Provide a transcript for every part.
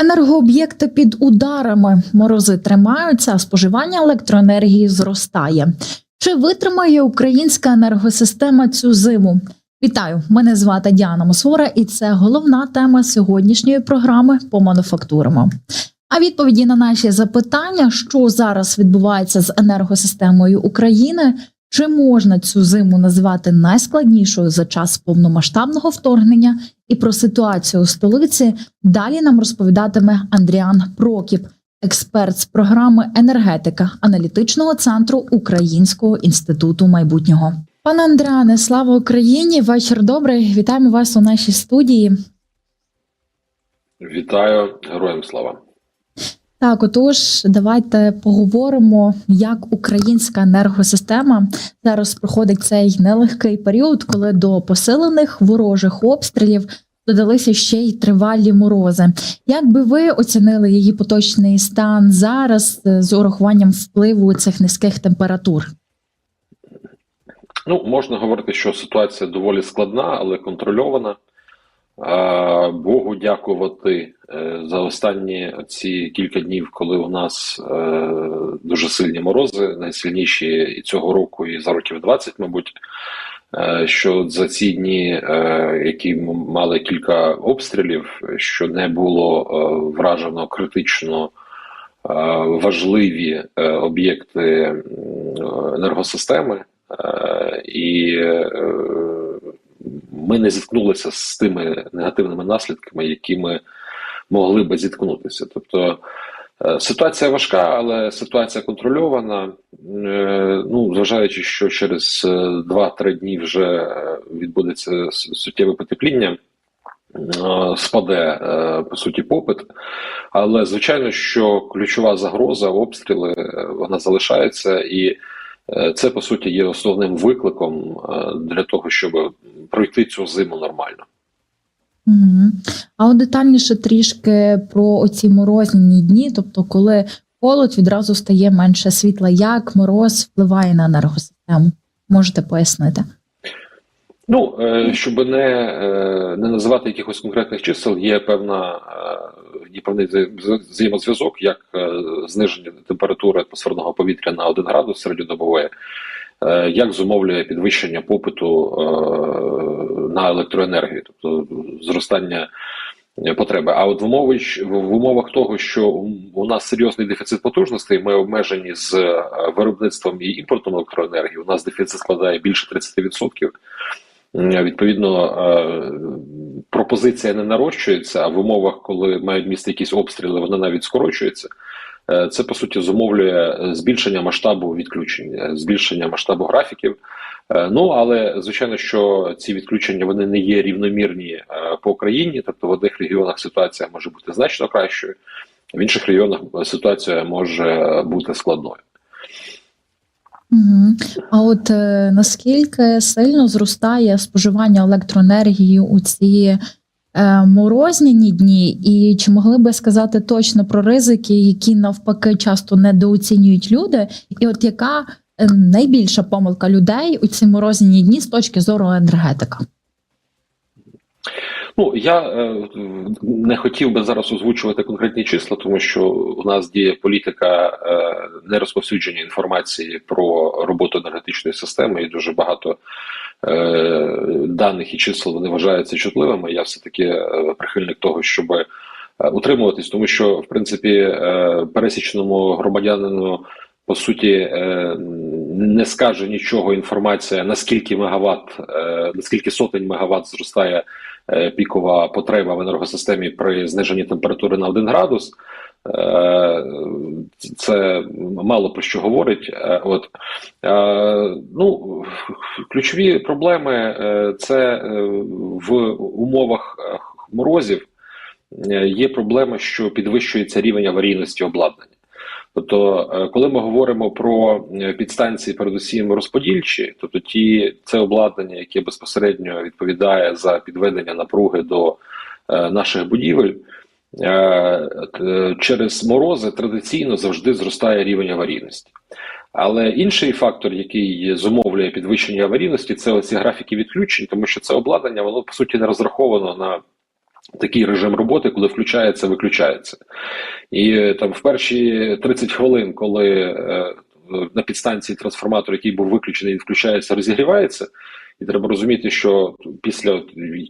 Енергооб'єкти під ударами морози тримаються, а споживання електроенергії зростає. Чи витримає українська енергосистема цю зиму? Вітаю! Мене звати Діана Мосвора, і це головна тема сьогоднішньої програми по мануфактурам. А відповіді на наші запитання, що зараз відбувається з енергосистемою України, чи можна цю зиму назвати найскладнішою за час повномасштабного вторгнення, і про ситуацію у столиці далі нам розповідатиме Андріан Прокіп, експерт з програми енергетика аналітичного центру Українського інституту майбутнього. Пане Андріане, слава Україні! Вечір добрий. Вітаємо вас у нашій студії. Вітаю, героям слава. Так, отож, давайте поговоримо, як українська енергосистема зараз проходить цей нелегкий період, коли до посилених ворожих обстрілів додалися ще й тривалі морози. Як би ви оцінили її поточний стан зараз е, з урахуванням впливу цих низьких температур? Ну, можна говорити, що ситуація доволі складна, але контрольована. Богу дякувати за останні ці кілька днів, коли у нас е, дуже сильні морози, найсильніші і цього року, і за років 20, мабуть. е, Що за ці дні, е, які мали кілька обстрілів, що не було е, вражено критично е, важливі е, об'єкти енергосистеми, Е, і е, ми не зіткнулися з тими негативними наслідками, якими могли би зіткнутися. Тобто е, ситуація важка, але ситуація контрольована. Е, Ну, зважаючи, що через е, 2-3 дні вже е, відбудеться суттєве потепління. е, Спаде е, по суті попит, але звичайно, що ключова загроза обстріли е, вона залишається, і е, це по суті є основним викликом е, для того, щоб пройти цю зиму нормально. А от детальніше трішки про оці морозні дні, тобто, коли холод відразу стає менше світла, як мороз впливає на енергосистему? Можете пояснити? Ну, е, щоб не, е, не називати якихось конкретних чисел, є певна е, є певний взаємозв'язок, як зниження температури атмосферного повітря на 1 градус середньодобової, як зумовлює підвищення попиту е, на електроенергію, тобто зростання е, потреби. А от в умовах, в умовах того, що у нас серйозний дефіцит потужностей, ми обмежені з е, виробництвом і імпортом електроенергії. У нас дефіцит складає більше 30%. Відповідно, е, пропозиція не нарощується, а в умовах, коли мають місце якісь обстріли, вона навіть скорочується. Е, Це по суті зумовлює е, збільшення масштабу відключень, е, збільшення масштабу графіків. Ну але звичайно, що ці відключення вони не є рівномірні по країні. Тобто в одних регіонах ситуація може бути значно кращою, в інших регіонах ситуація може бути складною. А от наскільки сильно зростає споживання електроенергії у ці морозняні дні, і чи могли би сказати точно про ризики, які навпаки часто недооцінюють люди, і от яка е, найбільша помилка людей у ці морозні дні з точки зору енергетика? Ну я е, не хотів би зараз озвучувати конкретні числа, тому що у нас діє політика е, нерозповсюдження інформації про роботу енергетичної системи, і дуже багато е, даних і чисел вони вважаються чутливими. Я все таки е, прихильник того, щоб е, утримуватись, тому що в принципі е, пересічному громадянину. По суті, е, не скаже нічого інформація, наскільки мегаватт, е, наскільки сотень мегаватт зростає е, пікова потреба в енергосистемі при зниженні температури на 1 градус. Е, Це мало про що говорить. Е, От Е, ну ключові проблеми це в умовах морозів є проблема, що підвищується рівень аварійності обладнання. Тобто, коли ми говоримо про підстанції, передусім розподільчі, тобто ті це обладнання, яке безпосередньо відповідає за підведення напруги до наших будівель, через морози традиційно завжди зростає рівень аварійності. Але інший фактор, який зумовлює підвищення аварійності, це оці графіки відключень, тому що це обладнання, воно по суті не розраховано на такий режим роботи, коли включається, виключається. І е, там в перші 30 хвилин, коли е, на підстанції трансформатор, який був виключений, він включається, розігрівається. І треба розуміти, що після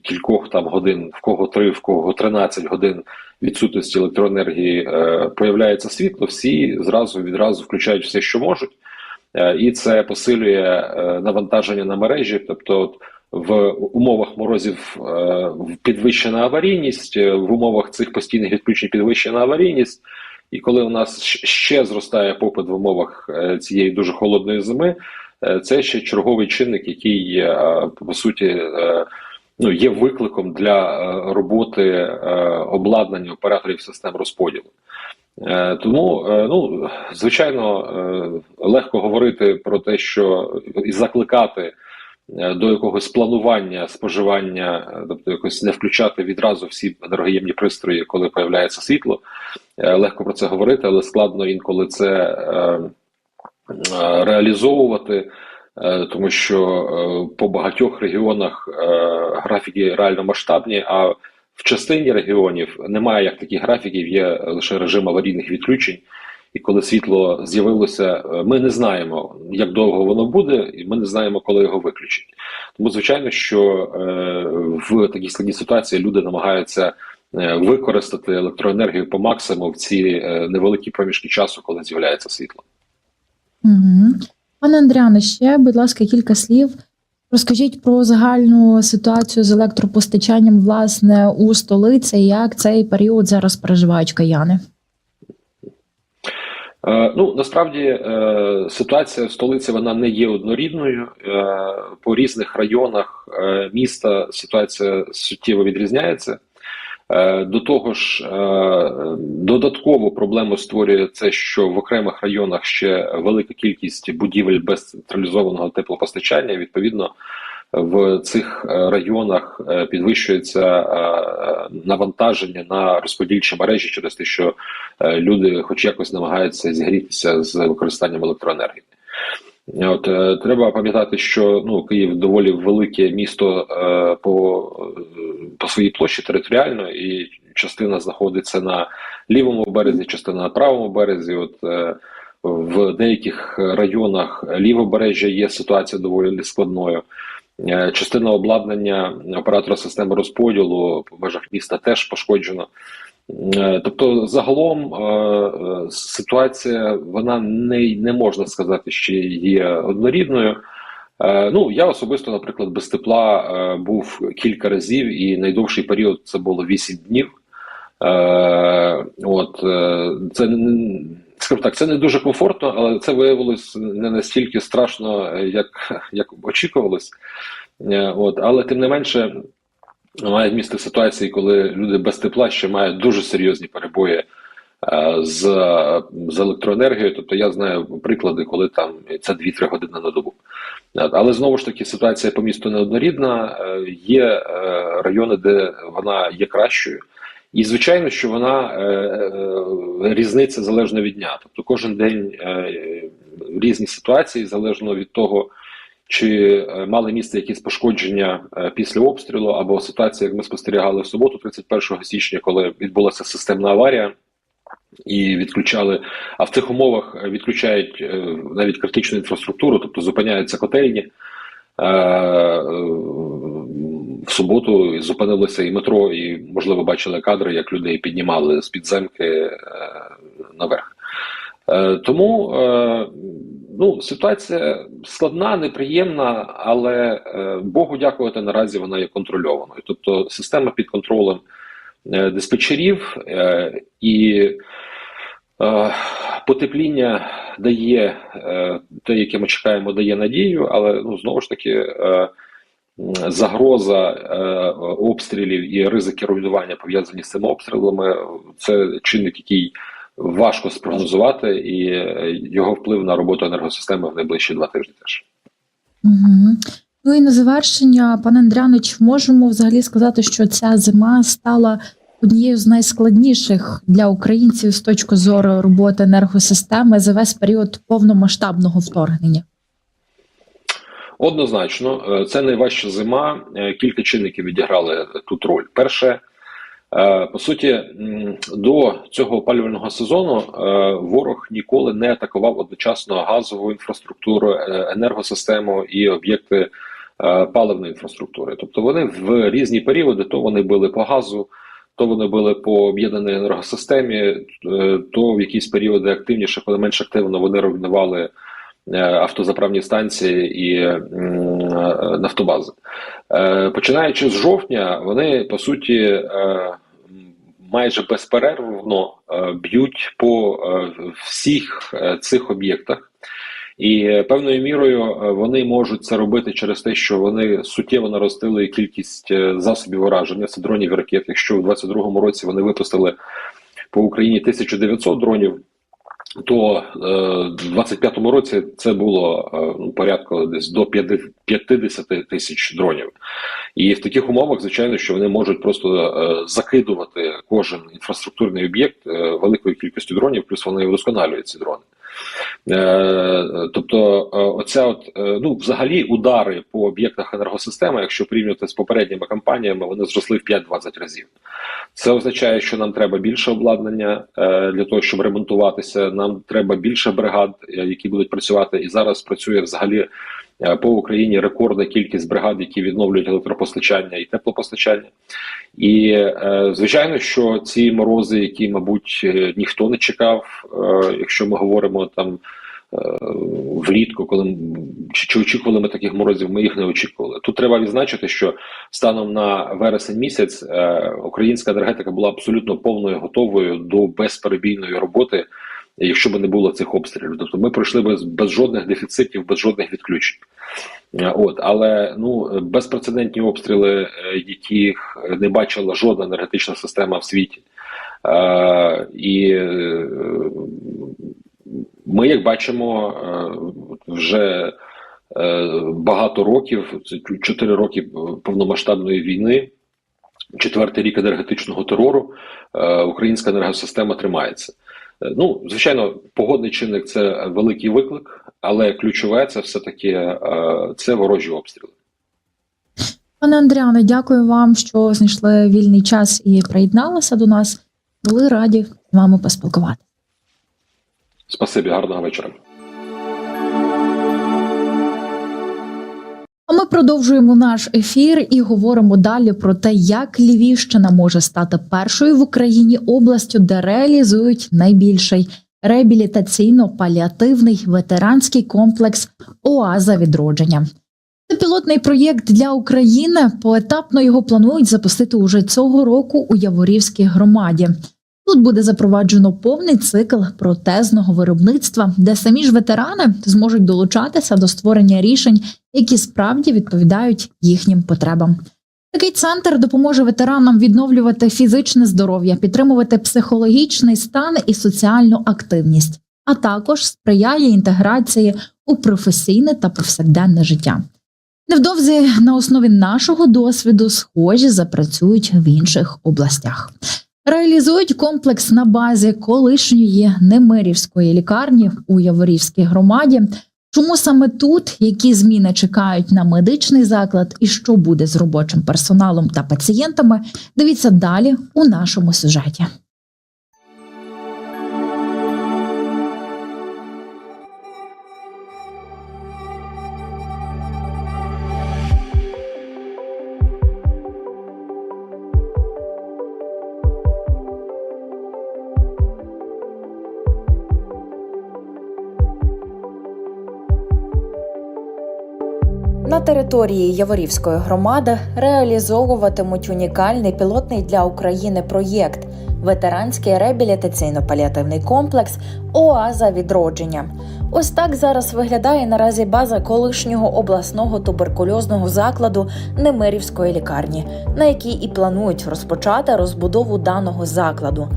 кількох там годин, в кого 3, в кого 13 годин відсутності електроенергії е, появляється світло, всі зразу відразу включають все, що можуть, е, і це посилює е, навантаження на мережі. Тобто, от, в умовах морозів підвищена аварійність, в умовах цих постійних відключень підвищена аварійність. І коли у нас ще зростає попит в умовах цієї дуже холодної зими, це ще черговий чинник, який по суті ну, є викликом для е, роботи е, обладнання операторів систем розподілу. Е, Тому, ну звичайно, легко говорити про те, що і закликати до якогось планування споживання, тобто якось не включати відразу всі енергоємні пристрої, коли появляється світло. Легко про це говорити, але складно інколи це реалізовувати. Е, Тому що е, по багатьох регіонах е, графіки реально масштабні, а в частині регіонів немає як таких графіків, є лише режим аварійних відключень. І коли світло з'явилося, ми не знаємо, як довго воно буде, і ми не знаємо, коли його виключать. Тому, звичайно, що в такій складній ситуації люди намагаються використати електроенергію по максимуму в ці невеликі проміжки часу, коли з'являється світло. Угу. Пане Андріане, ще, будь ласка, кілька слів. Розкажіть про загальну ситуацію з електропостачанням власне у столиці, як цей період зараз переживають кияни. Е, Ну насправді е, ситуація в столиці вона не є однорідною. Е, По різних районах міста ситуація суттєво відрізняється. Е, До того ж, е, додаткову проблему створює це, що в окремих районах ще велика кількість будівель без централізованого теплопостачання. Відповідно, в цих е, районах підвищується навантаження на розподільчі мережі через те, що люди, хоч якось, намагаються зігрітися з використанням електроенергії. От е, треба пам'ятати, що ну Київ доволі велике місто е, по, по своїй площі територіально, і частина знаходиться на лівому березі, частина на правому березі. От е, в деяких районах лівобережжя є ситуація доволі складною. Е, Частина обладнання оператора системи розподілу в межах міста теж пошкоджено. Е, Тобто, загалом е, е, ситуація вона не, не можна сказати, що є однорідною. Ну, я особисто, наприклад, без тепла був кілька разів, і найдовший період це було 8 днів. От це скажімо так, це не дуже комфортно, але це виявилось не настільки страшно, як, як очікувалось. От, але тим не менше, мають місце ситуації, коли люди без тепла ще мають дуже серйозні перебої е, з, з електроенергією. Тобто я знаю приклади, коли там це 2-3 години на добу. Але знову ж таки ситуація по місту неоднорідна. Е, Є е, райони, де вона є кращою. І звичайно, що вона різниця залежно від дня. Тобто кожен день різні ситуації залежно від того, чи е, мали місце якісь пошкодження е, після обстрілу, або ситуація, як ми спостерігали в суботу, 31 січня, коли відбулася системна аварія. І відключали, а в цих умовах е, відключають навіть критичну інфраструктуру, тобто зупиняються котельні. В суботу зупинилося і метро, і можливо бачили кадри, як людей піднімали з підземки наверх. Тому ну, ситуація складна, неприємна, але е, Богу дякувати, наразі вона є контрольованою. Тобто система під контролем е, диспетчерів е, і потепління дає те, яке ми чекаємо, дає надію, але ну, знову ж таки. Загроза обстрілів і ризики руйнування пов'язані з цими обстрілами це чинник, який важко спрогнозувати, і е, його вплив на роботу енергосистеми в найближчі два тижні теж. Угу. Ну і на завершення, пане Андрянич, можемо взагалі сказати, що ця зима стала однією з найскладніших для українців з точки зору роботи енергосистеми за весь період повномасштабного вторгнення. Однозначно, е, це найважча зима. Е, Кілька чинників відіграли тут роль. Перше, По суті, до цього опалювального сезону е, ворог ніколи не атакував одночасно газову інфраструктуру, е, енергосистему і об'єкти е, паливної інфраструктури. Тобто вони в різні періоди то вони били по газу, то вони били по об'єднаній енергосистемі, е, то в якісь періоди активніше, коли менш активно вони руйнували е, автозаправні станції і е, нафтобази. Е, Починаючи з жовтня, вони по суті е, майже безперервно е, б'ють по е, всіх е, цих об'єктах. І е, певною мірою е, вони можуть це робити через те, що вони суттєво наростили кількість е, засобів ураження, це дронів і ракет. Якщо у 22-му році вони випустили по Україні 1900 дронів, то е, в 25-му році це було е, ну, порядку десь до 50 тисяч дронів. І в таких умовах, звичайно, що вони можуть просто е, закидувати кожен інфраструктурний об'єкт великою кількістю дронів, плюс вони вдосконалюють ці дрони. Е, тобто, е, оця от е, ну, взагалі, удари по об'єктах енергосистеми, якщо порівнювати з попередніми кампаніями, вони зросли в 5-20 разів. Це означає, що нам треба більше обладнання для того, щоб ремонтуватися. Нам треба більше бригад, які будуть працювати. І зараз працює взагалі по Україні рекордна кількість бригад, які відновлюють електропостачання і теплопостачання. І е, звичайно, що ці морози, які, мабуть, е, ніхто не чекав, е, якщо ми говоримо там. е, Влітку, коли чи, очікували ми таких морозів, ми їх не очікували. Тут треба відзначити, що станом на вересень місяць е, українська енергетика була абсолютно повною готовою до безперебійної роботи, якщо б не було цих обстрілів. Тобто ми пройшли без, без жодних дефіцитів, без жодних відключень. Е, От, але ну безпрецедентні обстріли, е, яких не бачила жодна енергетична система в світі. Е, і е, ми, як бачимо, вже багато років, це чотири роки повномасштабної війни, четвертий рік енергетичного терору, українська енергосистема тримається. Е, Ну, звичайно, погодний чинник це великий виклик, але ключове це все-таки е, це ворожі обстріли. Пане Андріане, дякую вам, що знайшли вільний час і приєдналися до нас. Були раді з вами поспілкувати. Спасибі, гарного вечора. Продовжуємо наш ефір і говоримо далі про те, як Львівщина може стати першою в Україні областю, де реалізують найбільший реабілітаційно-паліативний ветеранський комплекс Оаза відродження. Це пілотний проєкт для України. Поетапно його планують запустити уже цього року у Яворівській громаді. Тут буде запроваджено повний цикл протезного виробництва, де самі ж ветерани зможуть долучатися до створення рішень, які справді відповідають їхнім потребам. Такий центр допоможе ветеранам відновлювати фізичне здоров'я, підтримувати психологічний стан і соціальну активність, а також сприяє інтеграції у професійне та повсякденне життя. Невдовзі на основі нашого досвіду схожі запрацюють в інших областях. Реалізують комплекс на базі колишньої Немирівської лікарні у Яворівській громаді. Чому саме тут які зміни чекають на медичний заклад і що буде з робочим персоналом та пацієнтами? Дивіться далі у нашому сюжеті. На території Яворівської громади реалізовуватимуть унікальний пілотний для України проєкт ветеранський реабілітаційно-паліативний комплекс Оаза відродження. Ось так зараз виглядає наразі база колишнього обласного туберкульозного закладу Немирівської лікарні, на якій і планують розпочати розбудову даного закладу.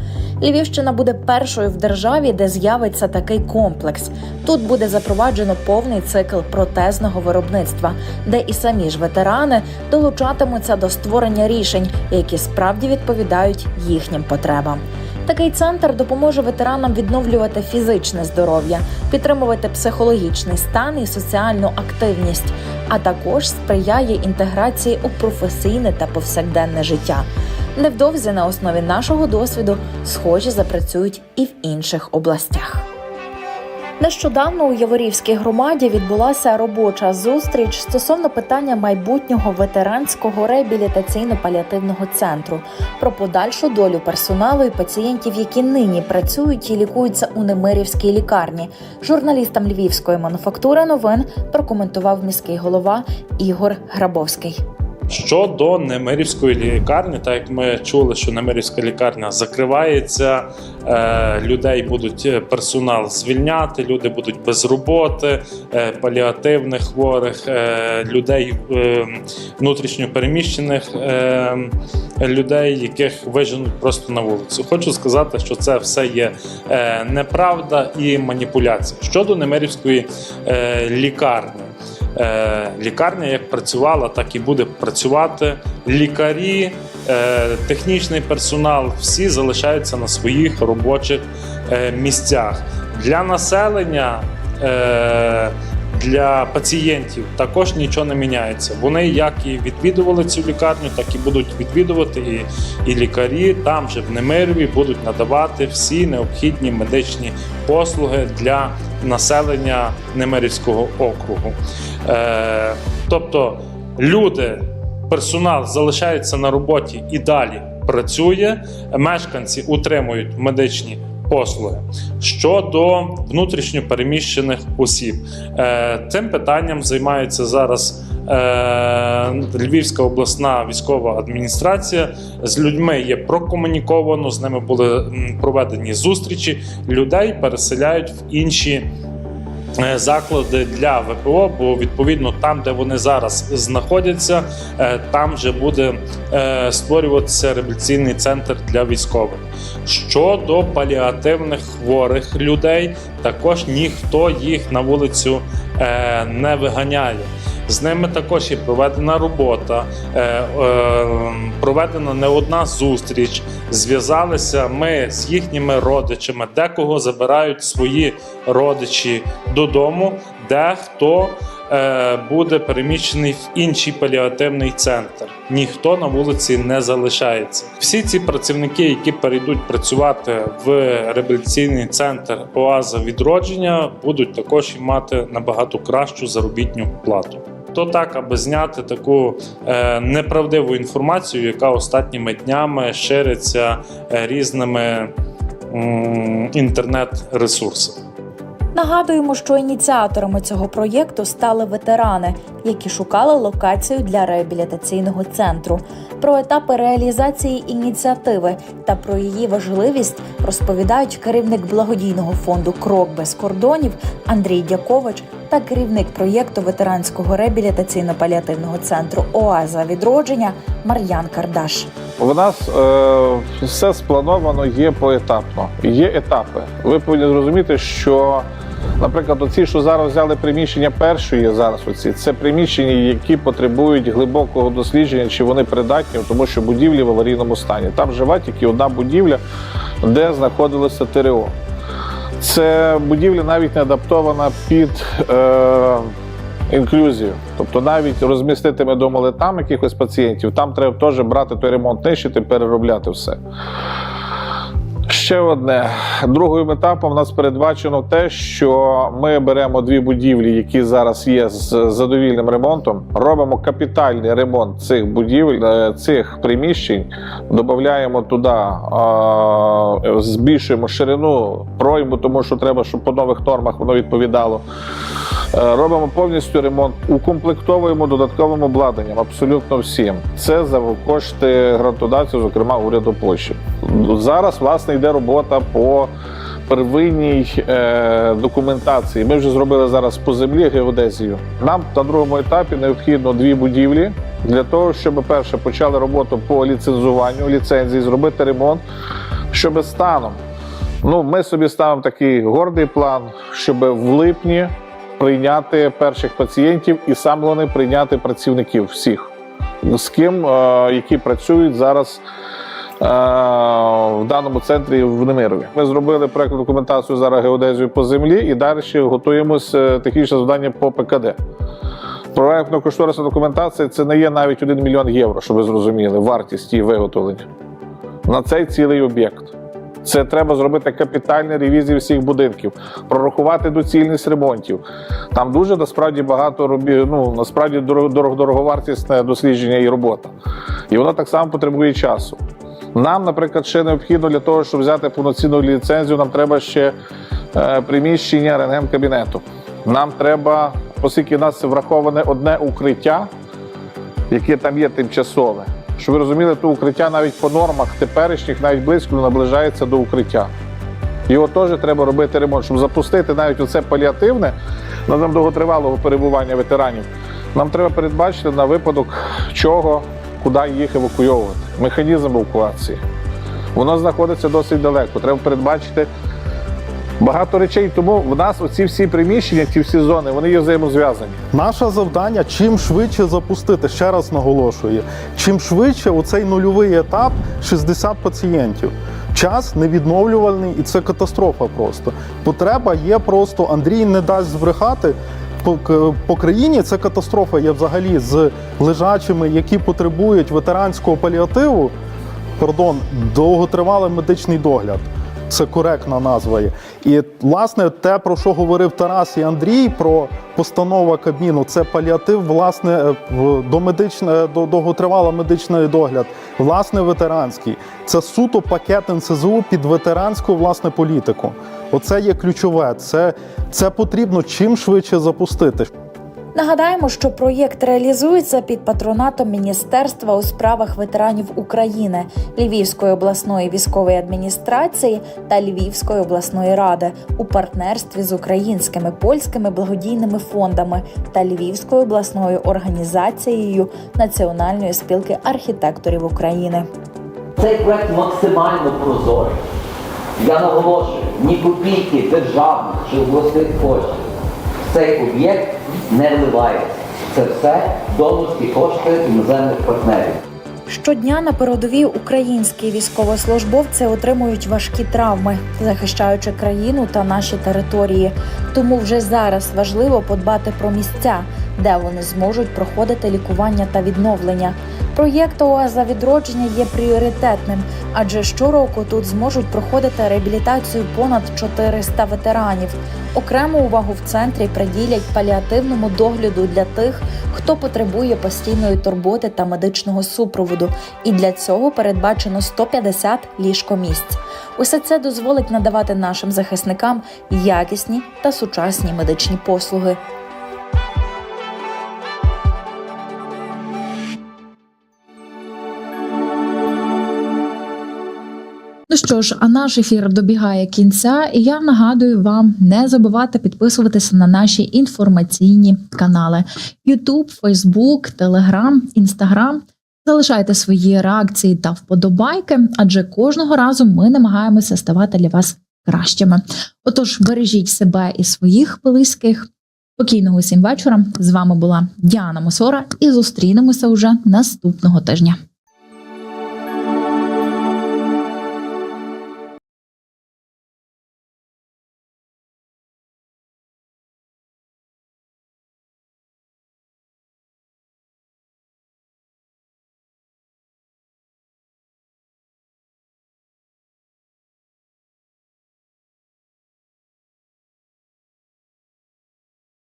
Львівщина буде першою в державі, де з'явиться такий комплекс. Тут буде запроваджено повний цикл протезного виробництва, де і самі ж ветерани долучатимуться до створення рішень, які справді відповідають їхнім потребам. Такий центр допоможе ветеранам відновлювати фізичне здоров'я, підтримувати психологічний стан і соціальну активність, а також сприяє інтеграції у професійне та повсякденне життя. Невдовзі на основі нашого досвіду схожі запрацюють і в інших областях. Нещодавно у Яворівській громаді відбулася робоча зустріч стосовно питання майбутнього ветеранського реабілітаційно-паліативного центру про подальшу долю персоналу і пацієнтів, які нині працюють і лікуються у Немирівській лікарні. Журналістам Львівської мануфактури новин прокоментував міський голова Ігор Грабовський. Щодо Немирівської лікарні, так як ми чули, що Немирівська лікарня закривається, е, людей будуть е, персонал звільняти, люди будуть без роботи, е, паліативних хворих, людей внутрішньопереміщених е, людей, яких виженуть просто на вулицю. Хочу сказати, що це все є неправда і маніпуляція. Щодо Немирівської лікарні. Е, лікарня як працювала, так і буде працювати. Лікарі, е, технічний персонал всі залишаються на своїх робочих е, місцях. Для населення, для пацієнтів також нічого не міняється. Вони як і відвідували цю лікарню, так і будуть відвідувати. І, і лікарі там же в Немирові будуть надавати всі необхідні медичні послуги для населення Немирівського округу. Е, тобто люди, персонал залишається на роботі і далі працює. Мешканці утримують медичні послуги. Щодо внутрішньо переміщених осіб, е, цим питанням займається зараз. е, Львівська обласна військова адміністрація з людьми є прокомуніковано, з ними були проведені зустрічі. Людей переселяють в інші заклади для ВПО, бо відповідно там, де вони зараз знаходяться, е, там вже буде е, створюватися реабілітаційний центр для військових. Щодо паліативних хворих людей, також ніхто їх на вулицю е, не виганяє. З ними також є проведена робота, е, е, проведена не одна зустріч. Зв'язалися ми з їхніми родичами, декого забирають свої родичі додому, дехто е, буде переміщений в інший паліативний центр. Ніхто на вулиці не залишається. Всі ці працівники, які перейдуть працювати в реабілітаційний центр Оаза відродження, будуть також мати набагато кращу заробітну плату. То так, аби зняти таку е, неправдиву інформацію, яка останніми днями шириться е, різними інтернет-ресурсами. Нагадуємо, що ініціаторами цього проєкту стали ветерани, які шукали локацію для реабілітаційного центру. Про етапи реалізації ініціативи та про її важливість розповідають керівник благодійного фонду Крок без кордонів Андрій Дякович та керівник проєкту ветеранського реабілітаційно-паліативного центру ОАЗа відродження Мар'ян Кардаш. У нас е, все сплановано є поетапно. Є етапи. Ви повинні зрозуміти, що, наприклад, оці, що зараз взяли приміщення першої, зараз оці, це приміщення, які потребують глибокого дослідження, чи вони придатні, тому що будівлі в аварійному стані. Там жива тільки одна будівля, де знаходилося ТРО. Це будівля навіть не адаптована під е, інклюзію. Тобто навіть розмістити ми думали там якихось пацієнтів, там треба теж брати той ремонт, нищити, переробляти все. Ще одне. Другим етапом у нас передбачено те, що ми беремо дві будівлі, які зараз є з задовільним ремонтом, робимо капітальний ремонт цих будівель, е, цих приміщень, додаємо туди, е, збільшуємо ширину пройму, тому що треба, щоб по нових нормах воно відповідало. Е, Робимо повністю ремонт, укомплектовуємо додатковим обладнанням абсолютно всім. Це за кошти грантодавців, зокрема уряду Польщі. Зараз власне йде робота по первинній е, документації. Ми вже зробили зараз по землі геодезію. Нам на другому етапі необхідно дві будівлі для того, щоб перше почали роботу по ліцензуванню ліцензії, зробити ремонт, щоб станом. Ну, ми собі ставимо такий гордий план, щоб в липні прийняти перших пацієнтів і саме головне прийняти працівників всіх, з ким, е, які працюють зараз в даному центрі в Немирові. Ми зробили проектну документацію зараз геодезію по землі і далі готуємося технічне завдання по ПКД. Проектно-кошторисна документація це не є навіть 1 мільйон євро, щоб ви зрозуміли, вартість її виготовлення на цей цілий об'єкт. Це треба зробити капітальні ревізії всіх будинків, прорахувати доцільність ремонтів. Там дуже насправді багато робі, ну насправді дорого, дороговартісне дослідження і робота. І воно так само потребує часу. Нам, наприклад, ще необхідно для того, щоб взяти повноцінну ліцензію, нам треба ще е, приміщення рентген-кабінету. Нам треба, оскільки в нас враховане одне укриття, яке там є тимчасове. Щоб ви розуміли, то укриття навіть по нормах теперішніх навіть близько наближається до укриття. Його теж треба робити ремонт, щоб запустити навіть оце паліативне на довготривалого перебування ветеранів. Нам треба передбачити на випадок чого, куди їх евакуйовувати. Механізм евакуації. Воно знаходиться досить далеко. Треба передбачити багато речей. Тому в нас оці всі приміщення, ці всі зони, вони є взаємозв'язані. Наше завдання чим швидше запустити, ще раз наголошую, чим швидше оцей нульовий етап 60 пацієнтів. Час невідновлювальний, і це катастрофа просто. Потреба є просто, Андрій не дасть збрехати. По, по країні це катастрофа є взагалі з лежачими, які потребують ветеранського паліативу, пардон, довготривалий медичний догляд. Це коректна назва є. І власне те, про що говорив Тарас і Андрій, про постанова Кабміну, це паліатив, власне, е, до медичне, до довготривалий медичний догляд, власне, ветеранський. Це суто пакет НСЗУ під ветеранську власне політику. Оце є ключове. Це, це потрібно чим швидше запустити. Нагадаємо, що проєкт реалізується під патронатом Міністерства у справах ветеранів України, Львівської обласної військової адміністрації та Львівської обласної ради у партнерстві з українськими польськими благодійними фондами та Львівською обласною організацією Національної спілки архітекторів України. Цей проект максимально прозорий. Я наголошую, ні копійки державних чи обласних коштів цей об'єкт не вливається. Це все донорські кошти іноземних партнерів. Щодня на передовій українські військовослужбовці отримують важкі травми, захищаючи країну та наші території. Тому вже зараз важливо подбати про місця, де вони зможуть проходити лікування та відновлення. Проєкт ОАЗа відродження є пріоритетним, адже щороку тут зможуть проходити реабілітацію понад 400 ветеранів. Окрему увагу в центрі приділять паліативному догляду для тих, хто потребує постійної турботи та медичного супроводу. І для цього передбачено 150 ліжкомісць. Усе це дозволить надавати нашим захисникам якісні та сучасні медичні послуги. Ну що ж, а наш ефір добігає кінця, і я нагадую вам не забувати підписуватися на наші інформаційні канали: YouTube, Facebook, Telegram, Instagram. Залишайте свої реакції та вподобайки, адже кожного разу ми намагаємося ставати для вас кращими. Отож, бережіть себе і своїх близьких. Спокійного всім вечора. З вами була Діана Мосора, і зустрінемося уже наступного тижня.